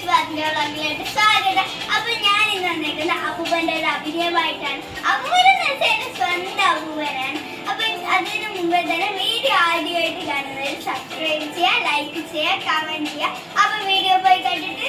സ്വാഗതം അപ്പൊ ഞാൻ ഇന്ന് വന്നേക്കുന്ന അപ്പൂപ്പന്റെ ഒരു അഭിനയമായിട്ടാണ്. അപ്പൂപ്പൻ എന്റെ സ്വന്തം അപ്പൂപ്പനാണ് അപ്പൊ അതിന് മുമ്പേ തന്നെ വീഡിയോ ആദ്യമായിട്ട് കാണുന്നവർ സബ്സ്ക്രൈബ് ചെയ്യുക ലൈക്ക് ചെയ്യുക കമന്റ് ചെയ്യുക അപ്പൊ വീഡിയോ പോയി കണ്ടിട്ട്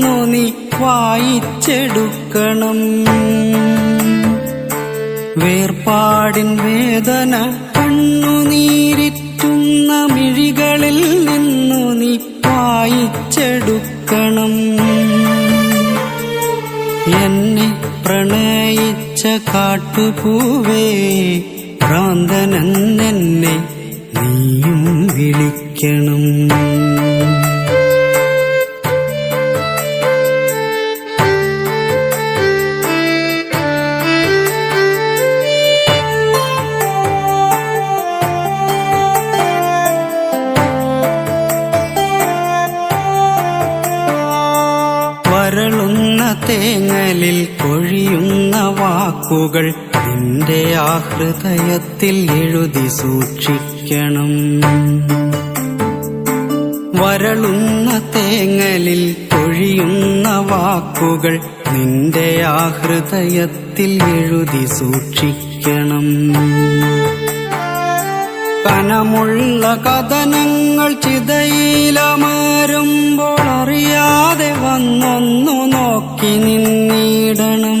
നിന്നു നീ വായിച്ചെടുക്കണം. വേർപാടിൻ വേദന കണ്ണുനീരിറ്റുന്ന മിഴികളിൽ നിന്നു നീ വായിച്ചെടുക്കണം. എന്നെ പ്രണയിച്ച കാട്ടുപൂവേ ഭ്രാന്തനെന്നെ നീയും വിളിക്കണം. തേങ്ങലിൽ കൊഴിയുന്ന വാക്കുകൾ നിന്റെ ആ ഹൃദയത്തിൽ എഴുതി സൂക്ഷിക്കണം. വരളുന്ന തേങ്ങലിൽ കൊഴിയുന്ന വാക്കുകൾ നിന്റെ ആ ഹൃദയത്തിൽ എഴുതി സൂക്ഷിക്കണം. കനമുള്ള കഥനങ്ങൾ ചിതയിലമാരുമ്പോൾ അറിയാതെ വന്നൊന്നു നിന്നിടണം.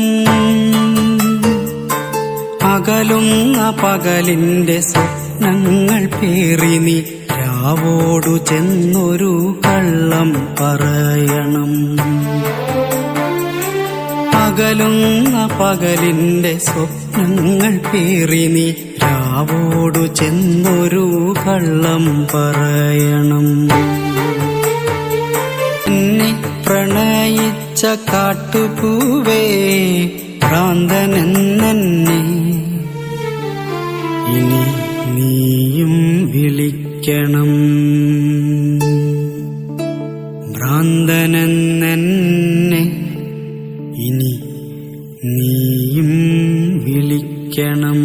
അകലുന്ന പകലിന്റെ സ്വപ്നങ്ങൾ പേറി നീ രാവോടു ചെന്നൊരു കള്ളം പറയണം. അകലുന്ന പകലിന്റെ സ്വപ്നങ്ങൾ പേറി നീ രാവോടു ചെന്നൊരു കള്ളം പറയണം. കാട്ടുപൂവേ ഭ്രാന്തനെന്നെ ഇനി നീയും വിളിക്കണം. ഭ്രാന്തനെന്നെ ഇനി നീയും വിളിക്കണം.